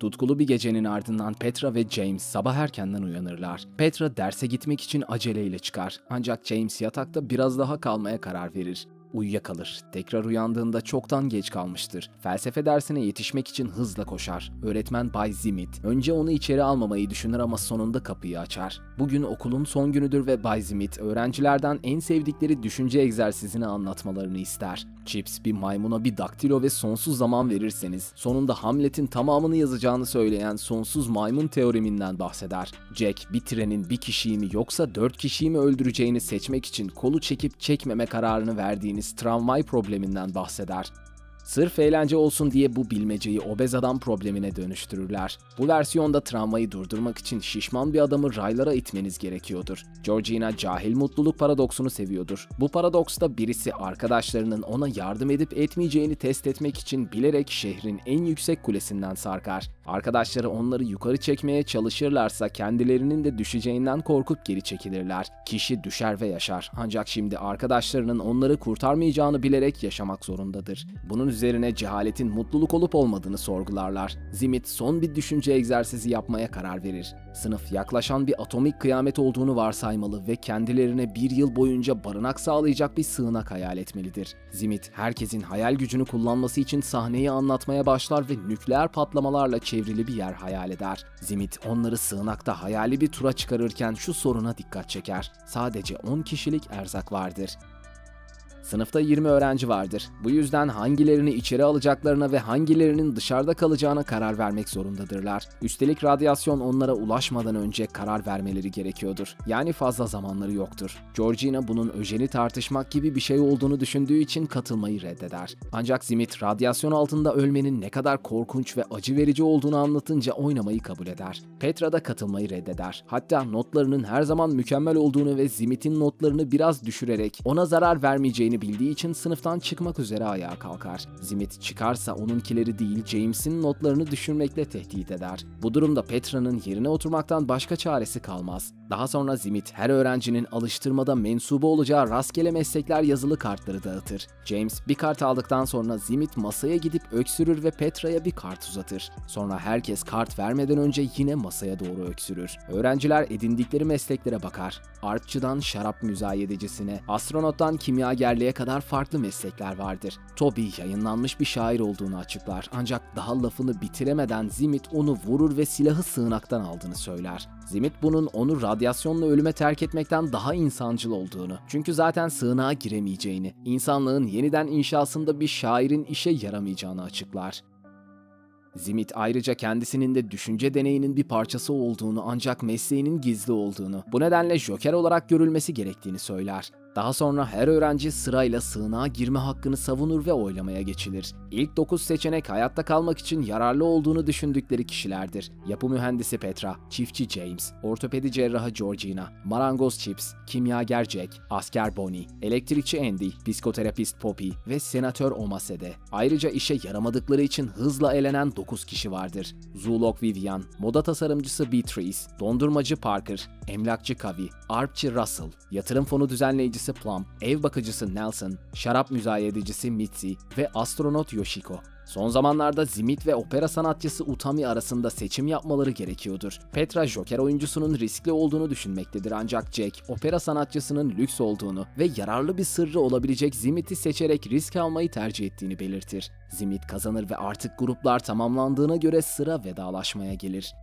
Tutkulu bir gecenin ardından Petra ve James sabah erkenden uyanırlar. Petra derse gitmek için aceleyle çıkar. Ancak James yatakta biraz daha kalmaya karar verir. Uyuyakalır. Tekrar uyandığında çoktan geç kalmıştır. Felsefe dersine yetişmek için hızla koşar. Öğretmen Bay Zimit önce onu içeri almamayı düşünür ama sonunda kapıyı açar. Bugün okulun son günüdür ve Bay Zimit öğrencilerden en sevdikleri düşünce egzersizini anlatmalarını ister. Chips bir maymuna bir daktilo ve sonsuz zaman verirseniz sonunda Hamlet'in tamamını yazacağını söyleyen sonsuz maymun teoreminden bahseder. Jack bir trenin bir kişiyi mi yoksa dört kişiyi mi öldüreceğini seçmek için kolu çekip çekmeme kararını verdiğiniz tramvay probleminden bahseder. Sırf eğlence olsun diye bu bilmeceyi obez adam problemine dönüştürürler. Bu versiyonda travmayı durdurmak için şişman bir adamı raylara itmeniz gerekiyordur. Georgina cahil mutluluk paradoksunu seviyordur. Bu paradoksta birisi arkadaşlarının ona yardım edip etmeyeceğini test etmek için bilerek şehrin en yüksek kulesinden sarkar. Arkadaşları onları yukarı çekmeye çalışırlarsa kendilerinin de düşeceğinden korkup geri çekilirler. Kişi düşer ve yaşar. Ancak şimdi arkadaşlarının onları kurtarmayacağını bilerek yaşamak zorundadır. Bunun üzerine cehaletin mutluluk olup olmadığını sorgularlar. Zimit son bir düşünce egzersizi yapmaya karar verir. Sınıf yaklaşan bir atomik kıyamet olduğunu varsaymalı ve kendilerine bir yıl boyunca barınak sağlayacak bir sığınak hayal etmelidir. Zimit herkesin hayal gücünü kullanması için sahneyi anlatmaya başlar ve nükleer patlamalarla çevrili bir yer hayal eder. Zimit onları sığınakta hayali bir tura çıkarırken şu soruna dikkat çeker. Sadece 10 kişilik erzak vardır. Sınıfta 20 öğrenci vardır. Bu yüzden hangilerini içeri alacaklarına ve hangilerinin dışarıda kalacağına karar vermek zorundadırlar. Üstelik radyasyon onlara ulaşmadan önce karar vermeleri gerekiyordur. Yani fazla zamanları yoktur. Georgina bunun öjeni tartışmak gibi bir şey olduğunu düşündüğü için katılmayı reddeder. Ancak Zimit radyasyon altında ölmenin ne kadar korkunç ve acı verici olduğunu anlatınca oynamayı kabul eder. Petra da katılmayı reddeder. Hatta notlarının her zaman mükemmel olduğunu ve Zimit'in notlarını biraz düşürerek ona zarar vermeyeceğini bildiği için sınıftan çıkmak üzere ayağa kalkar. Zimit çıkarsa onunkileri değil James'in notlarını düşürmekle tehdit eder. Bu durumda Petra'nın yerine oturmaktan başka çaresi kalmaz. Daha sonra Zimit her öğrencinin alıştırmada mensubu olacağı rastgele meslekler yazılı kartları dağıtır. James bir kart aldıktan sonra Zimit masaya gidip öksürür ve Petra'ya bir kart uzatır. Sonra herkes kart vermeden önce yine masaya doğru öksürür. Öğrenciler edindikleri mesleklere bakar. Arpçıdan şarap müzayedecisine, astronottan kimyagerliğe kadar farklı meslekler vardır. Toby yayınlanmış bir şair olduğunu açıklar ancak daha lafını bitiremeden Zimit onu vurur ve silahı sığınaktan aldığını söyler. Zimit bunun onu radyasyonla ölüme terk etmekten daha insancıl olduğunu, çünkü zaten sığınağa giremeyeceğini, insanlığın yeniden inşasında bir şairin işe yaramayacağını açıklar. Zimit ayrıca kendisinin de düşünce deneyinin bir parçası olduğunu ancak mesleğinin gizli olduğunu, bu nedenle Joker olarak görülmesi gerektiğini söyler. Daha sonra her öğrenci sırayla sığınağa girme hakkını savunur ve oylamaya geçilir. İlk 9 seçenek hayatta kalmak için yararlı olduğunu düşündükleri kişilerdir. Yapı mühendisi Petra, çiftçi James, ortopedi cerrahı Georgina, marangoz Chips, kimyager Jack, asker Bonnie, elektrikçi Andy, psikoterapist Poppy ve senatör Omasede. Ayrıca işe yaramadıkları için hızla elenen 9 kişi vardır. Zoolog Vivian, moda tasarımcısı Beatrice, dondurmacı Parker, emlakçı Kavi, arpçı Russell, yatırım fonu düzenleyicisi Plum, ev bakıcısı Nelson, şarap müzayedecisi Mitzi ve astronot Yoshiko. Son zamanlarda Zimit ve opera sanatçısı Utami arasında seçim yapmaları gerekiyordur. Petra Joker oyuncusunun riskli olduğunu düşünmektedir ancak Jack opera sanatçısının lüks olduğunu ve yararlı bir sırrı olabilecek Zimit'i seçerek risk almayı tercih ettiğini belirtir. Zimit kazanır ve artık gruplar tamamlandığına göre sıra vedalaşmaya gelir.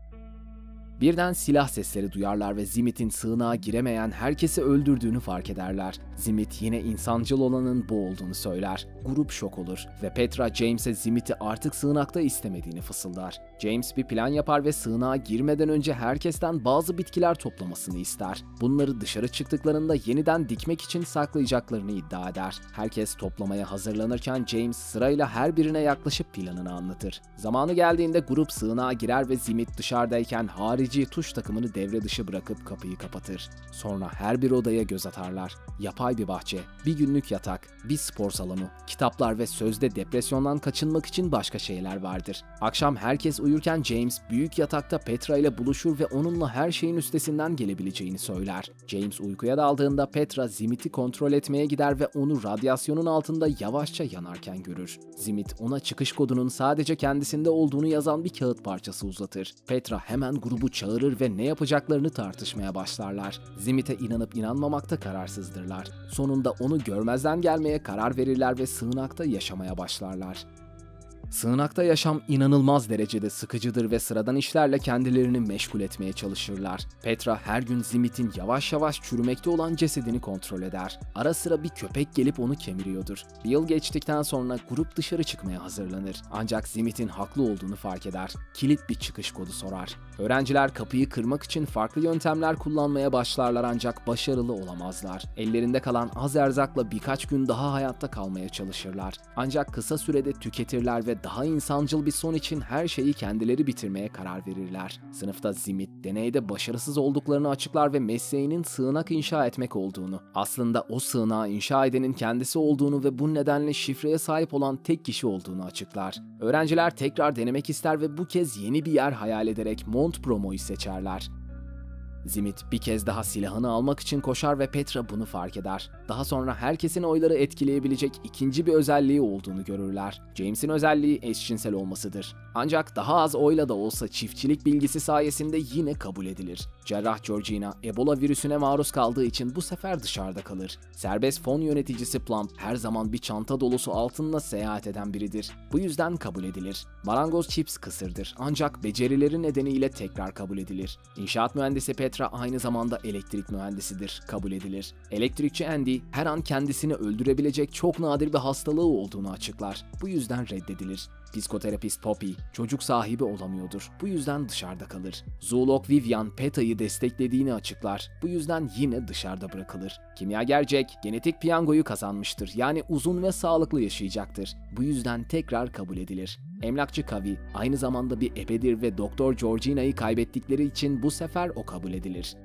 Birden silah sesleri duyarlar ve Zimit'in sığınağa giremeyen herkesi öldürdüğünü fark ederler. Zimit yine insancıl olanın bu olduğunu söyler. Grup şok olur ve Petra James'e Zimit'i artık sığınakta istemediğini fısıldar. James bir plan yapar ve sığınağa girmeden önce herkesten bazı bitkiler toplamasını ister. Bunları dışarı çıktıklarında yeniden dikmek için saklayacaklarını iddia eder. Herkes toplamaya hazırlanırken James sırayla her birine yaklaşıp planını anlatır. Zamanı geldiğinde grup sığınağa girer ve Zimit dışarıdayken harici harici tuş takımını devre dışı bırakıp kapıyı kapatır. Sonra her bir odaya göz atarlar. Yapay bir bahçe, bir günlük yatak, bir spor salonu, kitaplar ve sözde depresyondan kaçınmak için başka şeyler vardır. Akşam herkes uyurken James büyük yatakta Petra ile buluşur ve onunla her şeyin üstesinden gelebileceğini söyler. James uykuya daldığında Petra Zimit'i kontrol etmeye gider ve onu radyasyonun altında yavaşça yanarken görür. Zimit ona çıkış kodunun sadece kendisinde olduğunu yazan bir kağıt parçası uzatır. Petra hemen grubu çağırır ve ne yapacaklarını tartışmaya başlarlar. Zimit'e inanıp inanmamakta kararsızdırlar. Sonunda onu görmezden gelmeye karar verirler ve sığınakta yaşamaya başlarlar. Sığınakta yaşam inanılmaz derecede sıkıcıdır ve sıradan işlerle kendilerini meşgul etmeye çalışırlar. Petra her gün Zimit'in yavaş yavaş çürümekte olan cesedini kontrol eder. Ara sıra bir köpek gelip onu kemiriyordur. Bir yıl geçtikten sonra grup dışarı çıkmaya hazırlanır. Ancak Zimit'in haklı olduğunu fark eder. Kilit bir çıkış kodu sorar. Öğrenciler kapıyı kırmak için farklı yöntemler kullanmaya başlarlar ancak başarılı olamazlar. Ellerinde kalan az erzakla birkaç gün daha hayatta kalmaya çalışırlar. Ancak kısa sürede tüketirler ve daha insancıl bir son için her şeyi kendileri bitirmeye karar verirler. Sınıfta Zimit deneyde başarısız olduklarını açıklar ve mesleğinin sığınak inşa etmek olduğunu, aslında o sığınağı inşa edenin kendisi olduğunu ve bu nedenle şifreye sahip olan tek kişi olduğunu açıklar. Öğrenciler tekrar denemek ister ve bu kez yeni bir yer hayal ederek Montbromo'yu seçerler. Zimit bir kez daha silahını almak için koşar ve Petra bunu fark eder. Daha sonra herkesin oyları etkileyebilecek ikinci bir özelliği olduğunu görürler. James'in özelliği eşcinsel olmasıdır. Ancak daha az oyla da olsa çiftçilik bilgisi sayesinde yine kabul edilir. Cerrah Georgina, Ebola virüsüne maruz kaldığı için bu sefer dışarıda kalır. Serbest fon yöneticisi Plump her zaman bir çanta dolusu altınla seyahat eden biridir. Bu yüzden kabul edilir. Marangoz Chips kısırdır ancak becerileri nedeniyle tekrar kabul edilir. İnşaat mühendisi Petra aynı zamanda elektrik mühendisidir, kabul edilir. Elektrikçi Andy her an kendisini öldürebilecek çok nadir bir hastalığı olduğunu açıklar. Bu yüzden reddedilir. Psikoterapist Poppy çocuk sahibi olamıyordur. Bu yüzden dışarıda kalır. Zoolog Vivian Peta'yı desteklediğini açıklar. Bu yüzden yine dışarıda bırakılır. Kimyager Jack genetik piyangoyu kazanmıştır. Yani uzun ve sağlıklı yaşayacaktır. Bu yüzden tekrar kabul edilir. Emlakçı Kavi aynı zamanda bir ebedir ve Doktor Georgina'yı kaybettikleri için bu sefer o kabul edilir.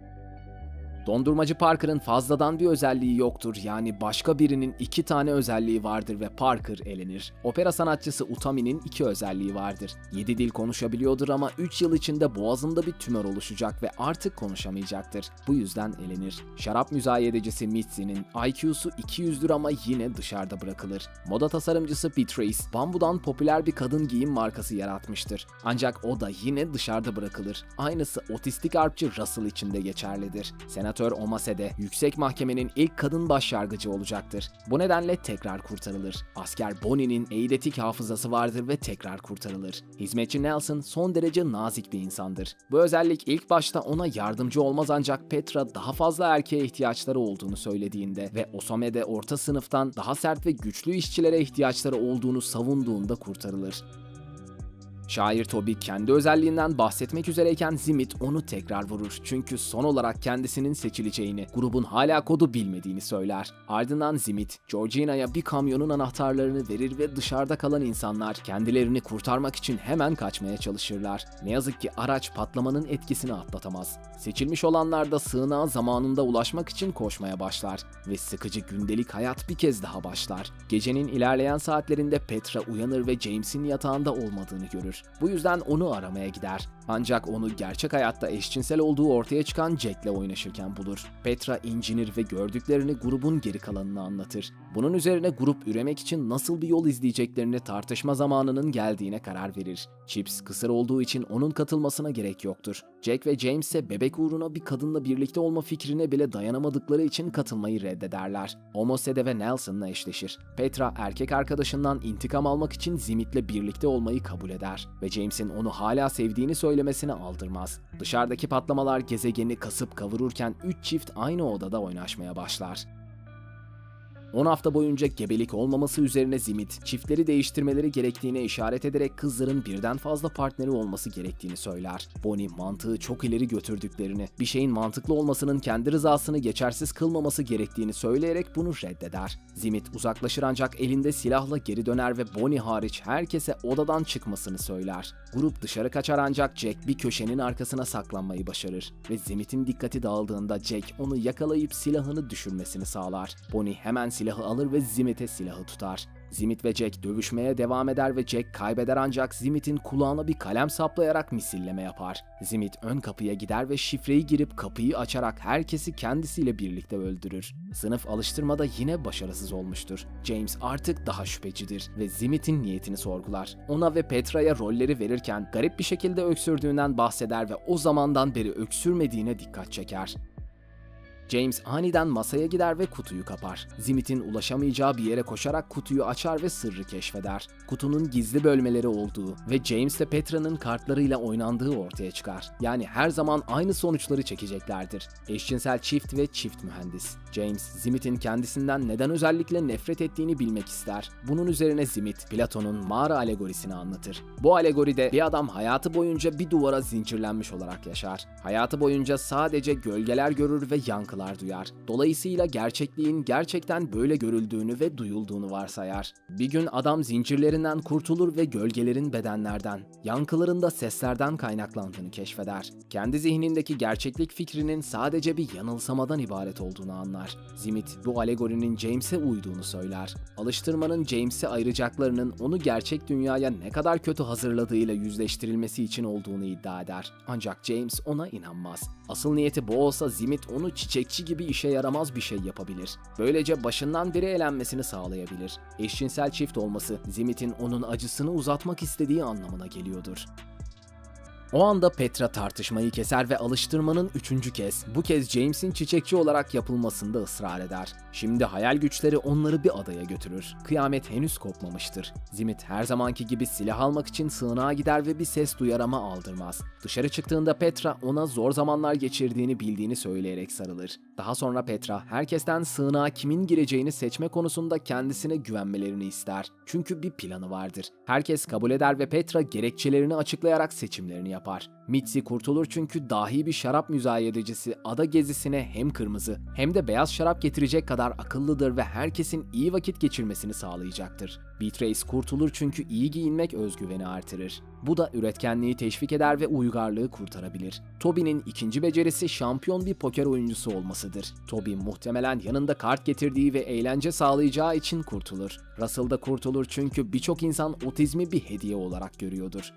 Dondurmacı Parker'ın fazladan bir özelliği yoktur. Yani başka birinin iki tane özelliği vardır ve Parker elenir. Opera sanatçısı Utami'nin iki özelliği vardır. Yedi dil konuşabiliyordur ama 3 yıl içinde boğazında bir tümör oluşacak ve artık konuşamayacaktır. Bu yüzden elenir. Şarap müzayedecisi Mitzi'nin IQ'su 200'dür ama yine dışarıda bırakılır. Moda tasarımcısı Beatrice, bambudan popüler bir kadın giyim markası yaratmıştır. Ancak o da yine dışarıda bırakılır. Aynısı otistik arpçı Russell için de geçerlidir. Senatör Omase yüksek mahkemenin ilk kadın başyargıcı olacaktır. Bu nedenle tekrar kurtarılır. Asker Bonnie'nin eidetik hafızası vardır ve tekrar kurtarılır. Hizmetçi Nelson son derece nazik bir insandır. Bu özellik ilk başta ona yardımcı olmaz ancak Petra daha fazla erkeğe ihtiyaçları olduğunu söylediğinde ve Osame'de orta sınıftan daha sert ve güçlü işçilere ihtiyaçları olduğunu savunduğunda kurtarılır. Şair Toby kendi özelliğinden bahsetmek üzereyken Zimit onu tekrar vurur. Çünkü son olarak kendisinin seçileceğini, grubun hala kodu bilmediğini söyler. Ardından Zimit, Georgina'ya bir kamyonun anahtarlarını verir ve dışarıda kalan insanlar kendilerini kurtarmak için hemen kaçmaya çalışırlar. Ne yazık ki araç patlamanın etkisini atlatamaz. Seçilmiş olanlar da sığınağa zamanında ulaşmak için koşmaya başlar ve sıkıcı gündelik hayat bir kez daha başlar. Gecenin ilerleyen saatlerinde Petra uyanır ve James'in yatağında olmadığını görür. Bu yüzden onu aramaya gider. Ancak onu gerçek hayatta eşcinsel olduğu ortaya çıkan Jack'le oynaşırken bulur. Petra incinir ve gördüklerini grubun geri kalanına anlatır. Bunun üzerine grup üremek için nasıl bir yol izleyeceklerini tartışma zamanının geldiğine karar verir. Chips kısır olduğu için onun katılmasına gerek yoktur. Jack ve James ise bebek uğruna bir kadınla birlikte olma fikrine bile dayanamadıkları için katılmayı reddederler. Omosede ve Nelson'la eşleşir. Petra erkek arkadaşından intikam almak için Zimit'le birlikte olmayı kabul eder ve James'in onu hala sevdiğini söylemesine aldırmaz. Dışarıdaki patlamalar gezegeni kasıp kavururken üç çift aynı odada oynaşmaya başlar. 10 hafta boyunca gebelik olmaması üzerine Zimit, çiftleri değiştirmeleri gerektiğine işaret ederek kızların birden fazla partneri olması gerektiğini söyler. Bonnie mantığı çok ileri götürdüklerini, bir şeyin mantıklı olmasının kendi rızasını geçersiz kılmaması gerektiğini söyleyerek bunu reddeder. Zimit uzaklaşır ancak elinde silahla geri döner ve Bonnie hariç herkese odadan çıkmasını söyler. Grup dışarı kaçar ancak Jack bir köşenin arkasına saklanmayı başarır ve Zimit'in dikkati dağıldığında Jack onu yakalayıp silahını düşürmesini sağlar. Bonnie hemen silahı alır ve Zimit'e silahı tutar. Zimit ve Jack dövüşmeye devam eder ve Jack kaybeder ancak Zimit'in kulağına bir kalem saplayarak misilleme yapar. Zimit ön kapıya gider ve şifreyi girip kapıyı açarak herkesi kendisiyle birlikte öldürür. Sınıf alıştırmada yine başarısız olmuştur. James artık daha şüphecidir ve Zimit'in niyetini sorgular. Ona ve Petra'ya rolleri verirken garip bir şekilde öksürdüğünden bahseder ve o zamandan beri öksürmediğine dikkat çeker. James aniden masaya gider ve kutuyu kapar. Zimit'in ulaşamayacağı bir yere koşarak kutuyu açar ve sırrı keşfeder. Kutunun gizli bölmeleri olduğu ve James ile Petra'nın kartlarıyla oynandığı ortaya çıkar. Yani her zaman aynı sonuçları çekeceklerdir. Eşcinsel çift ve çift mühendis. James, Zimit'in kendisinden neden özellikle nefret ettiğini bilmek ister. Bunun üzerine Zimit, Platon'un mağara alegorisini anlatır. Bu alegoride bir adam hayatı boyunca bir duvara zincirlenmiş olarak yaşar. Hayatı boyunca sadece gölgeler görür ve yankılar duyar. Dolayısıyla gerçekliğin gerçekten böyle görüldüğünü ve duyulduğunu varsayar. Bir gün adam zincirlerinden kurtulur ve gölgelerin bedenlerden, yankıların da seslerden kaynaklandığını keşfeder. Kendi zihnindeki gerçeklik fikrinin sadece bir yanılsamadan ibaret olduğunu anlar. Zimit bu alegorinin James'e uyduğunu söyler. Alıştırmanın James'e ayıracaklarının onu gerçek dünyaya ne kadar kötü hazırladığıyla yüzleştirilmesi için olduğunu iddia eder. Ancak James ona inanmaz. Asıl niyeti bu olsa Zimit onu çiçekçi gibi işe yaramaz bir şey yapabilir. Böylece başından beri eğlenmesini sağlayabilir. Eşcinsel çift olması Zimit'in onun acısını uzatmak istediği anlamına geliyordur. O anda Petra tartışmayı keser ve alıştırmanın üçüncü kez, bu kez James'in çiçekçi olarak yapılmasında ısrar eder. Şimdi hayal güçleri onları bir adaya götürür. Kıyamet henüz kopmamıştır. Zimit her zamanki gibi silah almak için sığınağa gider ve bir ses duyar ama aldırmaz. Dışarı çıktığında Petra ona zor zamanlar geçirdiğini bildiğini söyleyerek sarılır. Daha sonra Petra herkesten sığınağa kimin gireceğini seçme konusunda kendisine güvenmelerini ister. Çünkü bir planı vardır. Herkes kabul eder ve Petra gerekçelerini açıklayarak seçimlerini yapar. Mitzi kurtulur çünkü dahi bir şarap müzayedecisi ada gezisine hem kırmızı hem de beyaz şarap getirecek kadar akıllıdır ve herkesin iyi vakit geçirmesini sağlayacaktır. Beatrice kurtulur çünkü iyi giyinmek özgüveni artırır. Bu da üretkenliği teşvik eder ve uygarlığı kurtarabilir. Toby'nin ikinci becerisi şampiyon bir poker oyuncusu olmasıdır. Toby muhtemelen yanında kart getirdiği ve eğlence sağlayacağı için kurtulur. Russell da kurtulur çünkü birçok insan otizmi bir hediye olarak görüyordur.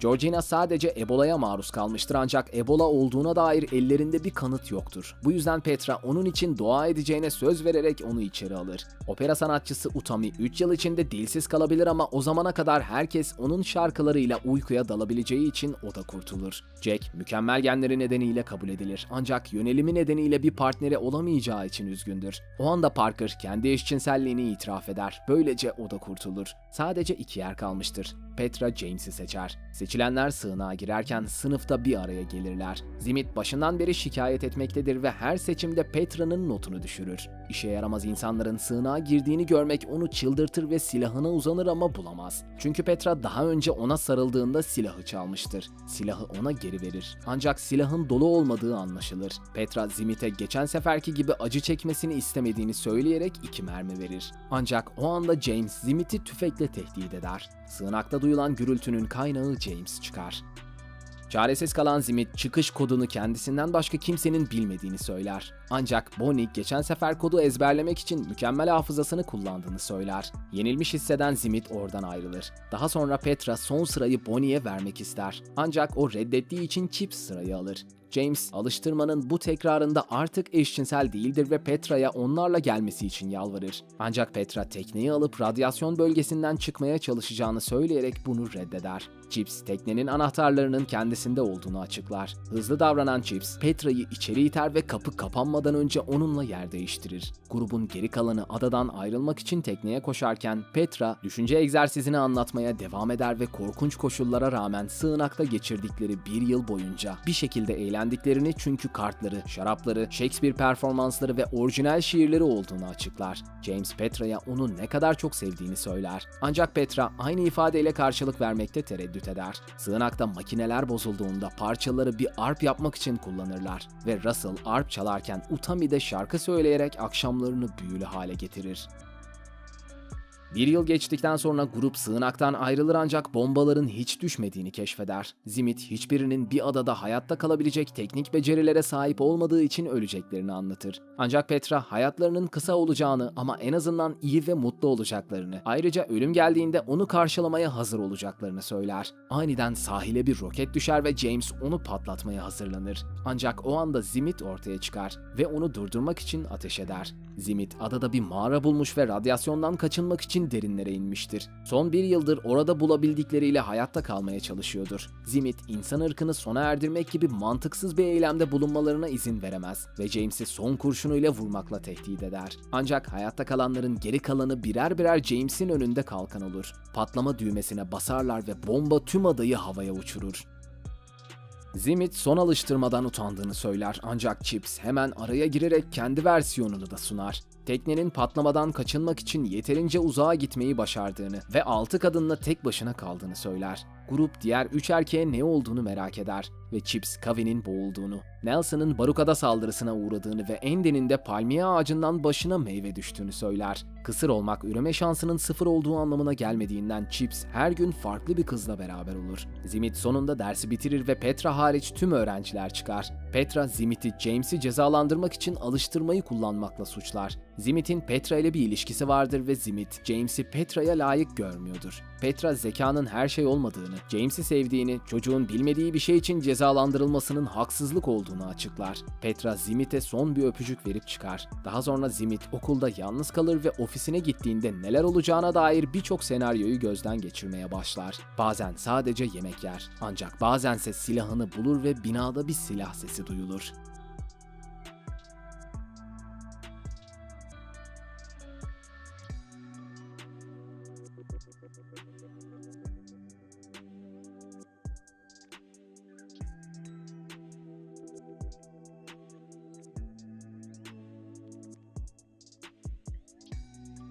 Georgina sadece Ebola'ya maruz kalmıştır ancak Ebola olduğuna dair ellerinde bir kanıt yoktur. Bu yüzden Petra onun için dua edeceğine söz vererek onu içeri alır. Opera sanatçısı Utami 3 yıl içinde dilsiz kalabilir ama o zamana kadar herkes onun şarkılarıyla uykuya dalabileceği için o da kurtulur. Jack mükemmel genleri nedeniyle kabul edilir ancak yönelimi nedeniyle bir partneri olamayacağı için üzgündür. O anda Parker kendi eşcinselliğini itiraf eder. Böylece o da kurtulur. Sadece iki yer kalmıştır. Petra James'i seçer. Seçilenler sığınağa girerken sınıfta bir araya gelirler. Zimit başından beri şikayet etmektedir ve her seçimde Petra'nın notunu düşürür. İşe yaramaz insanların sığınağa girdiğini görmek onu çıldırtır ve silahına uzanır ama bulamaz. Çünkü Petra daha önce ona sarıldığında silahı çalmıştır. Silahı ona geri verir. Ancak silahın dolu olmadığı anlaşılır. Petra Zimit'e geçen seferki gibi acı çekmesini istemediğini söyleyerek iki mermi verir. Ancak o anda James Zimit'i tüfekle tehdit eder. Sığınakta duyulan gürültünün kaynağı James çıkar. Çaresiz kalan Zimit çıkış kodunu kendisinden başka kimsenin bilmediğini söyler. Ancak Bonnie geçen sefer kodu ezberlemek için mükemmel hafızasını kullandığını söyler. Yenilmiş hisseden Zimit oradan ayrılır. Daha sonra Petra son sırayı Bonnie'ye vermek ister. Ancak o reddettiği için Chip sırayı alır. James alıştırmanın bu tekrarında artık eşcinsel değildir ve Petra'ya onlarla gelmesi için yalvarır. Ancak Petra tekneyi alıp radyasyon bölgesinden çıkmaya çalışacağını söyleyerek bunu reddeder. Chips teknenin anahtarlarının kendisinde olduğunu açıklar. Hızlı davranan Chips, Petra'yı içeri iter ve kapı kapanmadan önce onunla yer değiştirir. Grubun geri kalanı adadan ayrılmak için tekneye koşarken Petra düşünce egzersizini anlatmaya devam eder ve korkunç koşullara rağmen sığınakta geçirdikleri bir yıl boyunca bir şekilde eğlendiklerini çünkü kartları, şarapları, Shakespeare performansları ve orijinal şiirleri olduğunu açıklar. James Petra'ya onu ne kadar çok sevdiğini söyler. Ancak Petra aynı ifadeyle karşılık vermekte tereddüt eder. Sığınakta makineler bozulduğunda parçaları bir arp yapmak için kullanırlar ve Russell arp çalarken Utami'de şarkı söyleyerek akşamlarını büyülü hale getirir. Bir yıl geçtikten sonra grup sığınaktan ayrılır ancak bombaların hiç düşmediğini keşfeder. Zimit hiçbirinin bir adada hayatta kalabilecek teknik becerilere sahip olmadığı için öleceklerini anlatır. Ancak Petra hayatlarının kısa olacağını ama en azından iyi ve mutlu olacaklarını, ayrıca ölüm geldiğinde onu karşılamaya hazır olacaklarını söyler. Aniden sahile bir roket düşer ve James onu patlatmaya hazırlanır. Ancak o anda Zimit ortaya çıkar ve onu durdurmak için ateş eder. Zimit adada bir mağara bulmuş ve radyasyondan kaçınmak için derinlere inmiştir. Son bir yıldır orada bulabildikleriyle hayatta kalmaya çalışıyordur. Zimit insan ırkını sona erdirmek gibi mantıksız bir eylemde bulunmalarına izin veremez ve James'i son kurşunuyla vurmakla tehdit eder. Ancak hayatta kalanların geri kalanı birer birer James'in önünde kalkan olur. Patlama düğmesine basarlar ve bomba tüm adayı havaya uçurur. Zimit son alıştırmadan utandığını söyler ancak Chips hemen araya girerek kendi versiyonunu da sunar. Teknenin patlamadan kaçınmak için yeterince uzağa gitmeyi başardığını ve 6 kadınla tek başına kaldığını söyler. Grup diğer 3 erkeğe ne olduğunu merak eder ve Chips Covey'nin boğulduğunu, Nelson'ın barukada saldırısına uğradığını ve Andy'nin de palmiye ağacından başına meyve düştüğünü söyler. Kısır olmak üreme şansının sıfır olduğu anlamına gelmediğinden Chips her gün farklı bir kızla beraber olur. Zimit sonunda dersi bitirir ve Petra hariç tüm öğrenciler çıkar. Petra Zimit'i James'i cezalandırmak için alıştırmayı kullanmakla suçlar. Zimit'in Petra ile bir ilişkisi vardır ve Zimit James'i Petra'ya layık görmüyordur. Petra zekanın her şey olmadığını, James'i sevdiğini, çocuğun bilmediği bir şey için cezalandırılmasının haksızlık olduğunu açıklar. Petra Zimit'e son bir öpücük verip çıkar. Daha sonra Zimit okulda yalnız kalır ve ofisine gittiğinde neler olacağına dair birçok senaryoyu gözden geçirmeye başlar. Bazen sadece yemek yer. Ancak bazense silahını bulur ve binada bir silah sesi duyulur.